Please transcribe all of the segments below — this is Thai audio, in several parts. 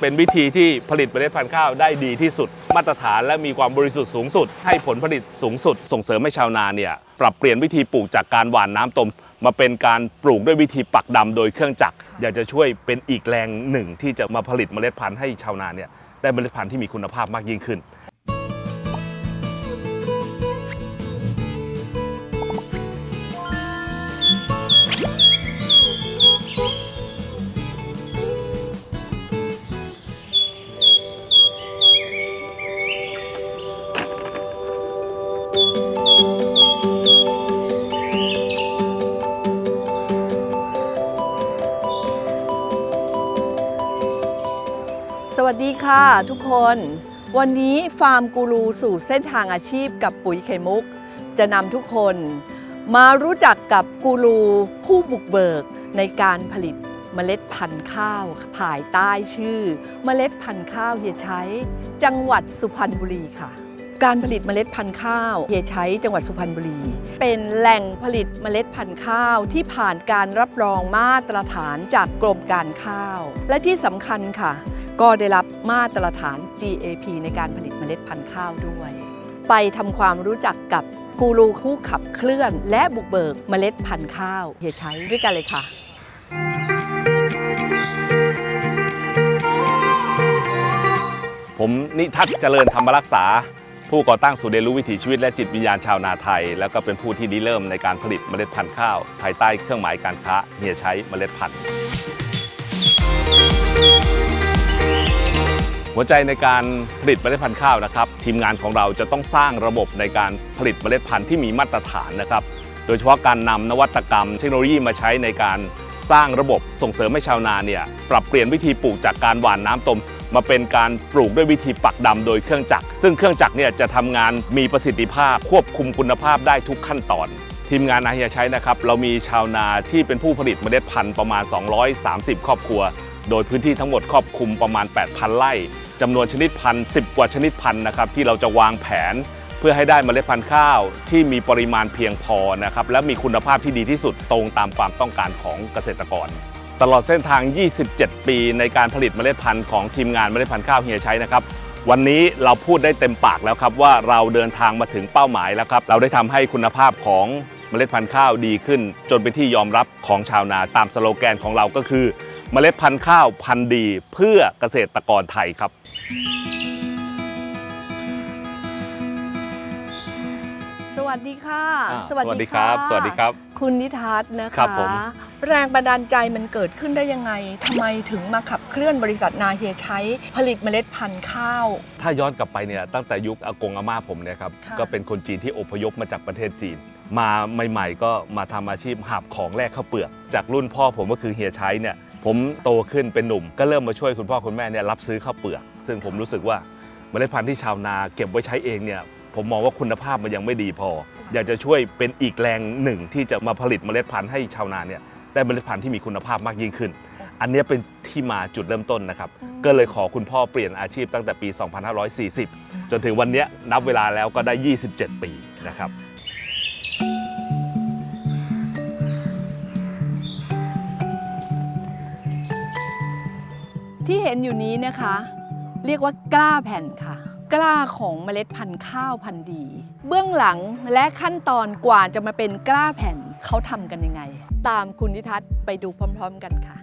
เป็นวิธีที่ผลิตเมล็ดพันธุ์ข้าวได้ดีที่สุด มาตรฐานและมีความบริสุทธิ์สูงสุด ให้ผลผลิตสูงสุด ส่งเสริมให้ชาวนาเนี่ยปรับเปลี่ยนวิธีปลูกจากการหว่านน้ำต้มมาเป็นการปลูกด้วยวิธีปักดำโดยเครื่องจักรอยากจะช่วยเป็นอีกแรงหนึ่งที่จะมาผลิตเมล็ดพันธุ์ให้ชาวนาเนี่ยได้เมล็ดพันธุ์ที่มีคุณภาพมากยิ่งขึ้น วัสดีค่ะทุกคน วันนี้ฟาร์มกูรูสู่เส้นทางอาชีพกับปุ๋ยไข่มุก จะนำทุกคนมารู้จักกับกูรูผู้บุกเบิกในการผลิตเมล็ดพันธุ์ข้าวภายใต้ชื่อ เมล็ดพันธุ์ข้าวเฮียใช้ จังหวัดสุพรรณบุรีค่ะ การผลิตเมล็ดพันธุ์ข้าวเฮียใช้จังหวัดสุพรรณบุรี เป็นแหล่งผลิตเมล็ดพันธุ์ข้าวที่ผ่านการรับรองมาตรฐานจากกรมการข้าว และที่สำคัญค่ะ ก็ได้รับมาตรฐาน GAP ในการผลิตเมล็ดพันธุ์ข้าวด้วย ไปทำความรู้จักกับกูรูผู้ขับเคลื่อน และบุกเบิกเมล็ดพันธุ์ข้าวเฮียใช้ด้วยกันเลยค่ะ ผมนิทัศน์เจริญธรรมรักษา ผู้ก่อตั้งศูนย์เรียนรู้วิถีชีวิตและจิตวิญญาณชาวนาไทย แล้วก็เป็นผู้ที่ริเริ่มในการผลิตเมล็ดพันธุ์ข้าว ภายใต้เครื่องหมายการค้าเฮียใช้เมล็ดพันธุ์ หัวใจในการผลิตเมล็ดพันธุ์ข้าวนะครับ ทีมงานของเราจะต้องสร้างระบบในการผลิตเมล็ดพันธุ์ที่มีมาตรฐานนะครับ โดยเฉพาะการนำนวัตกรรม เทคโนโลยีมาใช้ในการสร้างระบบส่งเสริมให้ชาวนาเนี่ยปรับเปลี่ยนวิธีปลูกจากการหว่านน้ำต้มมาเป็นการปลูกด้วยวิธีปักดำโดยเครื่องจักร ซึ่งเครื่องจักรเนี่ยจะทำงานมีประสิทธิภาพ ควบคุมคุณภาพได้ทุกขั้นตอน ทีมงานนาเฮียใช้นะครับ เรามีชาวนาที่เป็นผู้ผลิตเมล็ดพันธุ์ประมาณ 230 ครอบครัว โดยพื้นที่ทั้งหมดครอบคลุมประมาณ 8,000 ไร่จำนวนชนิดพันธุ์10 กว่าชนิดพันธุ์นะครับที่เราจะวางแผน เพื่อให้ได้เมล็ดพันธุ์ข้าวที่มีปริมาณเพียงพอนะครับและมีคุณภาพที่ดีที่สุดตรงตามความต้องการของเกษตรกร ตลอดเส้นทาง 27 ปีในการผลิตเมล็ดพันธุ์ของทีมงานเมล็ดพันธุ์ข้าวเฮียใช้นะครับวันนี้เราพูดได้เต็มปากแล้วครับว่าเราเดินทางมาถึงเป้าหมายแล้วครับ เราได้ทำให้คุณภาพของเมล็ดพันธุ์ข้าวดีขึ้น จนเป็นที่ยอมรับของชาวนาตามสโลแกนของเราก็คือ เมล็ดพันธุ์ข้าวพันธุ์ดีเพื่อเกษตรกรไทยครับสวัสดีค่ะ อ่าสวัสดีครับะสวัสดีครับ คุณนิทัศน์นะครัคะบผม แรงบันดาลใจมันเกิดขึ้นได้ยังไงทำไมถึงมาขับเคลื่อนบริษัทนาเฮียใช้ผลิตเมล็ดพันธุ์ข้าว ถ้าย้อนกลับไปเนี่ยตั้งแต่ยุคอากงอาม่าผมเนี่ยครับค่ะ ก็เป็นคนจีนที่อพยพมาจากประเทศจีน มาใหม่ ๆ ก็มาทำอาชีพหาบของแลกข้าวเปลือก จากรุ่นพ่อผมก็คือเฮียใช้เนี่ย ผมโตขึ้นเป็นหนุ่ม ก็เริ่มมาช่วยคุณพ่อคุณแม่เนี่ยรับซื้อข้าวเปลือก ซึ่งผมรู้สึกว่าเมล็ดพันธุ์ที่ชาวนาเก็บไว้ใช้เองเนี่ยผมมองว่าคุณภาพมันยังไม่ดีพอ อยากจะช่วยเป็นอีกแรงหนึ่งที่จะมาผลิตเมล็ดพันธุ์ให้ชาวนาเนี่ยได้เมล็ดพันธุ์ที่มีคุณภาพมากยิ่งขึ้น อันเนี้ยเป็นที่มาจุดเริ่มต้นนะครับ ก็เลยขอคุณพ่อเปลี่ยนอาชีพตั้งแต่ปี 2540 จนถึงวันเนี้ยนับเวลาแล้วก็ได้ 27 ปีนะครับ ที่เห็นอยู่นี้นะคะ เรียกว่ากล้าแผ่นค่ะ กล้าของเมล็ดพันธุ์ข้าวพันธุ์ดี เบื้องหลังและขั้นตอนกว่าจะมาเป็นกล้าแผ่นเขาทำกันยังไง ตามคุณนิทัศน์ไปดูพร้อม ๆ กันค่ะ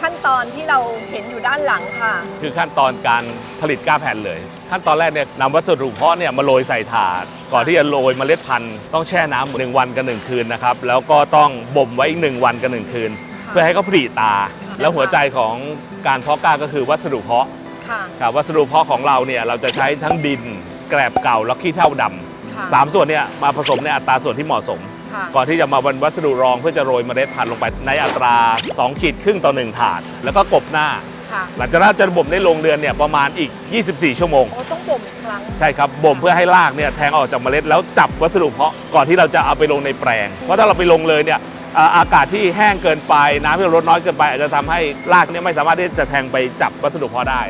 ขั้นตอนที่เราเห็นอยู่ด้านหลังค่ะ คือขั้นตอนการผลิตกล้าแผ่นเลย ขั้นตอนแรกเนี่ยนำวัสดุเพาะเนี่ยมาโรยใส่ถาด ก่อนที่จะโรยเมล็ดพันธุ์ต้องแช่น้ำหนึ่งวันกับหนึ่งคืนนะครับแล้วก็ต้องบ่มไว้อีกหนึ่งวันกับหนึ่งคืน เพื่อให้เขาผลิตา แล้วหัวใจของการเพาะกล้าก็คือวัสดุเพาะค่ะครับวัสดุเพาะของเราเนี่ยเราจะใช้ทั้งดิน แกลบเก่าแล้วขี้เถ้าดำค่ะสามส่วนเนี่ยมาผสมในอัตราส่วนที่เหมาะสมค่ะก่อนที่จะมาบรรวัสดุรองเพื่อจะโรยเมล็ดพันธุ์ลงไปในอัตรา 2 ขีดครึ่งต่อ 1 ถาด แล้วก็กบหน้า ค่ะหลังจากนั้นจะบ่มได้ลงเรือนเนี่ยประมาณอีก 24 ชั่วโมง โอ้ต้องบ่มอีกครั้ง ใช่ครับบ่มเพื่อให้รากเนี่ยแทงออกจากเมล็ดแล้วจับวัสดุเพาะก่อนที่เราจะเอาไปลงในแปลง เพราะถ้าเราไปลงเลยเนี่ยอ่าอากาศที่แห้งเกินไปน้ำที่เราลดน้อยเกินไปอาจจะทำให้รากเนี่ยไม่สามารถที่จะแทงไปจับวัสดุเพาะได้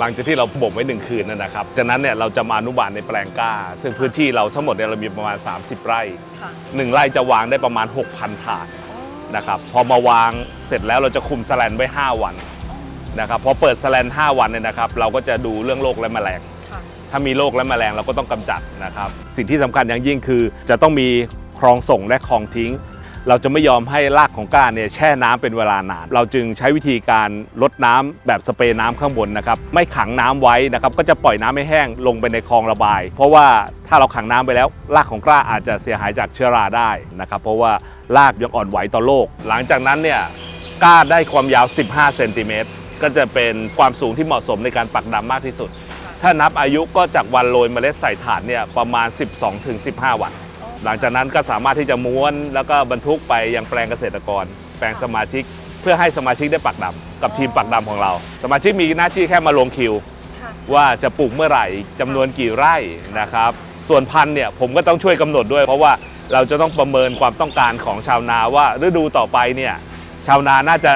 หลังจากที่เราบ่มไว้หนึ่งคืนนั่นนะครับ จากนั้นเนี่ยเราจะมาอนุบาลในแปลงกล้า ซึ่งพื้นที่เราทั้งหมดเนี่ยเรามีประมาณ 30 ไร่ ค่ะหนึ่งไร่จะวางได้ประมาณ 6,000 ถาด นะครับพอมาวางเสร็จแล้วเราจะคุมแสแลนไว้ 5 วันนะครับพอเปิดแสแลน 5 วันเนี่ยนะครับ เราก็จะดูเรื่องโรคและแมลงค่ะถ้ามีโรคและแมลงเราก็ต้องกำจัดนะครับ สิ่งที่สำคัญอย่างยิ่งคือ จะต้องมีคลองส่งและคลองทิ้ง เราจะไม่ยอมให้รากของก้านเนี่ยแช่น้ำเป็นเวลานาน เราจึงใช้วิธีการลดน้ำแบบสเปรย์น้ำข้างบนนะครับ ไม่ขังน้ำไว้นะครับ ก็จะปล่อยน้ำให้แห้งลงไปในคลองระบาย เพราะว่าถ้าเราขังน้ำไปแล้วรากของกล้าอาจจะเสียหายจากเชื้อราได้นะครับ เพราะว่า รากยังอ่อนไหวต่อโรคหลังจากนั้นเนี่ยกล้าได้ความยาว 15 เซนติเมตร ก็จะเป็นความสูงที่เหมาะสมในการปักดำมากที่สุด ถ้านับอายุก็จากวันโรยเมล็ดใส่ถาดเนี่ยประมาณ 12-15 วัน หลังจากนั้นก็สามารถที่จะม้วน แล้วก็บรรทุกไปยังแปลงเกษตรกร แปลงสมาชิก เพื่อให้สมาชิกได้ปักดำกับทีมปักดำของเรา สมาชิกมีหน้าที่แค่มาลงคิวค่ะว่าจะปลูกเมื่อไหร่จำนวนกี่ไร่นะครับ ส่วนพันธุ์เนี่ยผมก็ต้องช่วยกำหนดด้วยเพราะว่า เราจะต้องประเมินความต้องการของชาวนาว่าฤดูต่อไปเนี่ยชาวนาน่าจะ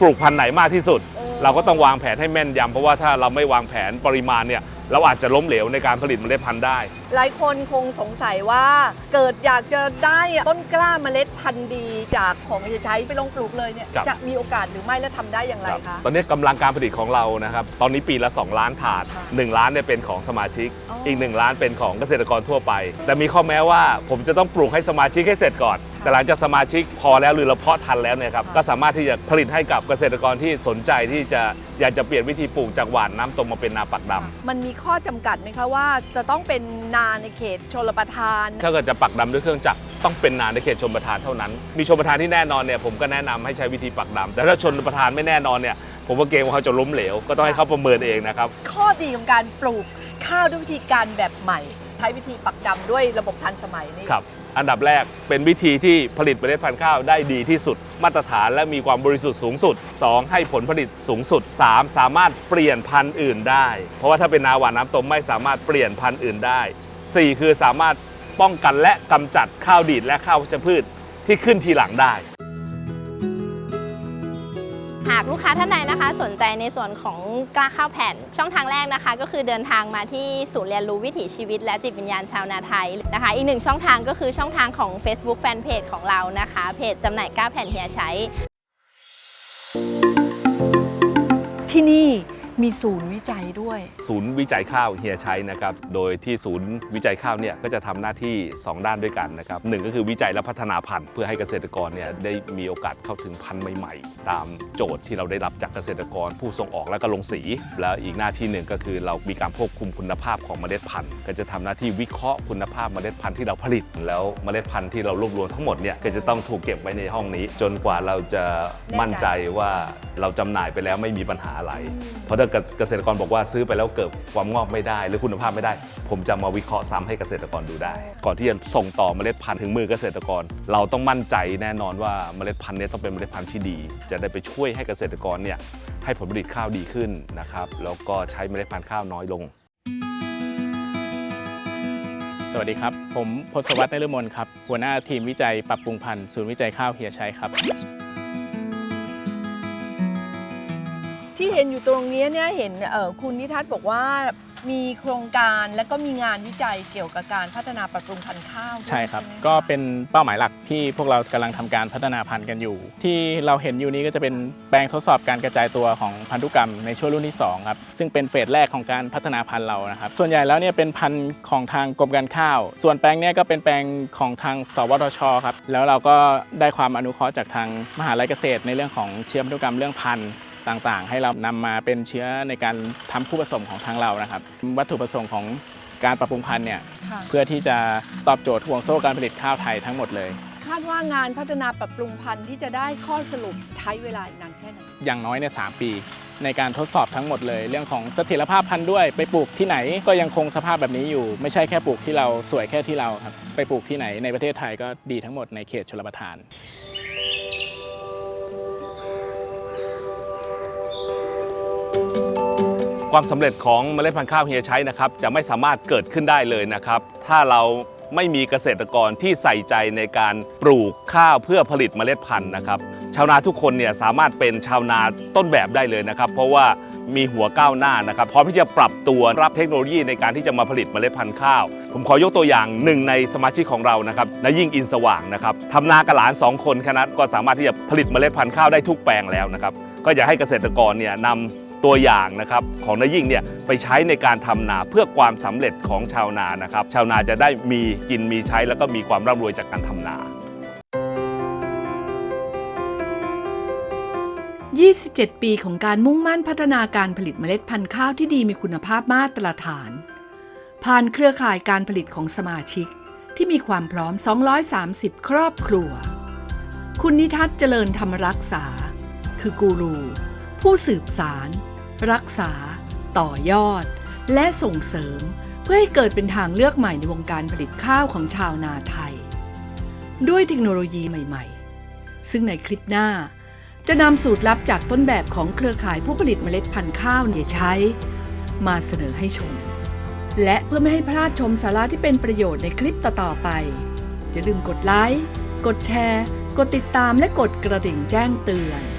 ปลูกพันธุ์ไหนมากที่สุดเออเราก็ต้องวางแผนให้แม่นยำเพราะว่าถ้าเราไม่วางแผนปริมาณเนี่ยเราอาจจะล้มเหลวในการผลิตเมล็ดพันธุ์ได้ หลายคนคงสงสัยว่าเกิดอยากจะได้ต้นกล้าเมล็ดพันธุ์ดีจากของเฮียชัยไปลงปลูกเลยเนี่ยครับ จะมีโอกาสหรือไม่และทำได้อย่างไรครับคะ ตอนนี้กำลังการผลิตของเรานะครับ ตอนนี้ปีละ 2 ล้านถาด ค่ะ1 ล้านเนี่ยเป็นของสมาชิก อ๋ออี อีก 1 ล้านเป็นของเกษตรกรทั่วไป แต่มีข้อแม้ว่าผมจะต้องปลูกให้สมาชิกให้เสร็จก่อน แต่หลังจากสมาชิกพอแล้วหรือเราเพาะทันแล้วเนี่ยครับค่ะก็สามารถที่จะผลิตให้กับเกษตรกรที่สนใจที่จะอยากจะเปลี่ยนวิธีปลูกจากหว่านน้ำตรงมาเป็นนาปักดำ มันมีข้อจำกัดไหมคะว่าจะต้องเป็นนาในเขตชลประทาน ถ้าเกิดจะปักดำด้วยเครื่องจักรต้องเป็นนาในเขตชนประทานเท่านั้น มีชนประทานที่แน่นอนเนี่ยผมก็แนะนำให้ใช้วิธีปักดำแต่ถ้าชนประทานไม่แน่นอนเนี่ยผมก็เกรงว่าเขาจะล้มเหลว ก็ต้องให้เขาประเมินเองนะครับ ข้อดีของการปลูกข้าวด้วยวิธีการแบบใหม่ ใช้วิธีปักดำด้วยระบบทันสมัยนี่ ครับ อันดับแรกเป็นวิธีที่ผลิตเมล็ดพันธุ์ข้าวได้ดีที่สุด มาตรฐานและมีความบริสุทธิ์สูงสุด 2. ให้ผลผลิตสูงสุด 3. สามารถเปลี่ยนพันธุ์อื่นได้ เพราะว่าถ้าเป็นนาหวานน้ำต้มไม่สามารถเปลี่ยนพันธุ์อื่นได้ 4. คือสามารถป้องกันและกำจัดข้าวดีดและข้าววัชพืชที่ขึ้นทีหลังได้ หากลูกค้าท่านใดนะคะ สนใจในส่วนของกล้าข้าวแผ่น ช่องทางแรกนะคะ ก็คือเดินทางมาที่ศูนย์เรียนรู้วิถีชีวิต และจิตวิญญาณชาวนาไทยนะคะ อีกหนึ่งช่องทางก็คือช่องทางของ Facebook Fanpage ของเรานะคะ เพจจำหน่ายกล้าแผ่นเฮียใช้ที่นี่ มีศูนย์วิจัยด้วย ศูนย์วิจัยข้าวเฮียชัยนะครับ โดยที่ศูนย์วิจัยข้าวเนี่ยก็จะทำหน้าที่ 2 ด้านด้วยกันนะครับหนึ่งก็คือวิจัยและพัฒนาพันธุ์เพื่อให้เกษตรกรเนี่ยได้มีโอกาสเข้าถึงพันธุ์ใหม่ๆ ตามโจทย์ที่เราได้รับจากเกษตรกรผู้ส่งออกและก็ลงสี แล้วอีกหน้าที่หนึ่งก็คือเรามีการควบคุมคุณภาพของเมล็ดพันธุ์ ก็จะทำหน้าที่วิเคราะห์คุณภาพเมล็ดพันธุ์ที่เราผลิต แล้วเมล็ดพันธุ์ที่เรารวบรวมทั้งหมดเนี่ยก็จะต้องถูกเก็บไว้ในห้องนี้ จนกว่าเราจะมั่นใจว่าเราจำหน่ายไปแล้วไม่มีปัญหาอะไร เพราะถ้าเกษตรกรบอกว่าซื้อไปแล้วเกิดความงอกไม่ได้ หรือคุณภาพไม่ได้ ผมจะมาวิเคราะห์ซ้ำให้เกษตรกรดูได้ ก่อนที่จะส่งต่อเมล็ดพันธุ์ถึงมือเกษตรกร เราต้องมั่นใจแน่นอนว่าเมล็ดพันธุ์นี้ต้องเป็นเมล็ดพันธุ์ที่ดี จะได้ไปช่วยให้เกษตรกรเนี่ยให้ผลผลิตข้าวดีขึ้นนะครับแล้วก็ใช้เมล็ดพันธุ์ข้าวน้อยลงสวัสดีครับ ผมพศวัฒน์นฤมลครับ หัวหน้าทีมวิจัยปรับปรุงพันธุ์ศูนย์วิจัยข้าวเฮียชัยครับ ที่เห็นอยู่ตรงนี้เนี่ยเห็นเอ่อคุณนิทัศน์บอกว่ามีโครงการและก็มีงานวิจัยเกี่ยวกับการพัฒนาปรับปรุงพันธุ์ข้าวด้วยใช่ครับ ไหมะก็เป็นเป้าหมายหลักที่พวกเรากำลังทำการพัฒนาพันธุ์กันอยู่ ที่เราเห็นอยู่นี้ก็จะเป็นแปลงทดสอบการกระจายตัวของพันธุกรรมในช่วงรุ่นที่สองครับซึ่งเป็นเฟสแรกของการพัฒนาพันธุ์เรานะครับ ส่วนใหญ่แล้วเนี่ยเป็นพันธุ์ของทางกรมการข้าว ส่วนแปลงเนี้ก็เป็นแปลงของทางสวทชครับแล้วเราก็ได้ความอนุเคราะห์จากทางมหาลัยเกษตรในเรื่องของเชื้อพันธุกรรมเรื่องพันธุ์ ต่างๆ ให้เรานำมาเป็นเชื้อในการทำคู่ผสมของทางเรานะครับ วัตถุประสงค์ของการปรับปรุงพันธุ์เนี่ยค่ะเพื่อที่จะตอบโจทย์ห่วงโซ่การผลิตข้าวไทยทั้งหมดเลย คาดว่างานพัฒนาปรับปรุงพันธุ์ที่จะได้ข้อสรุปใช้เวลาอีกนานแค่ไหนอย่างน้อยเนี่ยสามปี ในการทดสอบทั้งหมดเลย เรื่องของเสถียรภาพพันธุ์ด้วย ไปปลูกที่ไหนก็ยังคงสภาพแบบนี้อยู่ ไม่ใช่แค่ปลูกที่เราสวยแค่ที่เราครับไปปลูกที่ไหนในประเทศไทยก็ดีทั้งหมดในเขตชลประทาน ความสำเร็จของเมล็ดพันธุ์ข้าวเฮียใชัยนะครับจะไม่สามารถเกิดขึ้นได้เลยนะครับ ถ้าเราไม่มีเกษตรกรที่ใส่ใจในการปลูกข้าวเพื่อผลิตเมล็ดพันธุ์นะครับ ชาวนาทุกคนเนี่ยสามารถเป็นชาวนาต้นแบบได้เลยนะครับ เพราะว่ามีหัวก้าวหน้านะครับพร้อมที่จะปรับตัวรับเทคโนโลยีในการที่จะมาผลิตเมล็ดพันธุ์ข้าว ผมขอยกตัวอย่างหนึ่งในสมาชิกของเรานะครับนายยิ่งอินสว่างนะครับทำนากับหลาน 2 คนค่นั้นก็สามารถที่จะผลิตเมล็ดพันธุ์ข้าวได้ทุกแปลงแล้วนะครับก็อยากให้เกษตรกรเนี่ยนำ ตัวอย่างนะครับของนายิ่งเนี่ยไปใช้ในการทำนาเพื่อความสำเร็จของชาวนานะครับชาวนาจะได้มีกินมีใช้แล้วก็มีความร่ำรวยจากการทำนา27 ปีของการมุ่งมั่นพัฒนาการผลิตเมล็ดพันธุ์ข้าวที่ดีมีคุณภาพมาตรฐาน ผ่านเครือข่ายการผลิตของสมาชิกที่มีความพร้อม 230 ครอบครัว คุณนิทัศน์เจริญธรรมรักษา คือกูรู ผู้สืบสาร รักษา ต่อยอด และส่งเสริม เพื่อให้เกิดเป็นทางเลือกใหม่ในวงการผลิตข้าวของชาวนาไทย ด้วยเทคโนโลยีใหม่ๆ ซึ่งในคลิปหน้า จะนำสูตรลับจากต้นแบบของเครือข่ายผู้ผลิตเมล็ดพันธุ์ข้าวเนี่ยใช้ มาเสนอให้ชม และเพื่อไม่ให้พลาดชมสาระที่เป็นประโยชน์ในคลิปต่อๆไป อย่าลืมกดไลค์ กดแชร์ กดติดตามและกดกระดิ่งแจ้งเตือน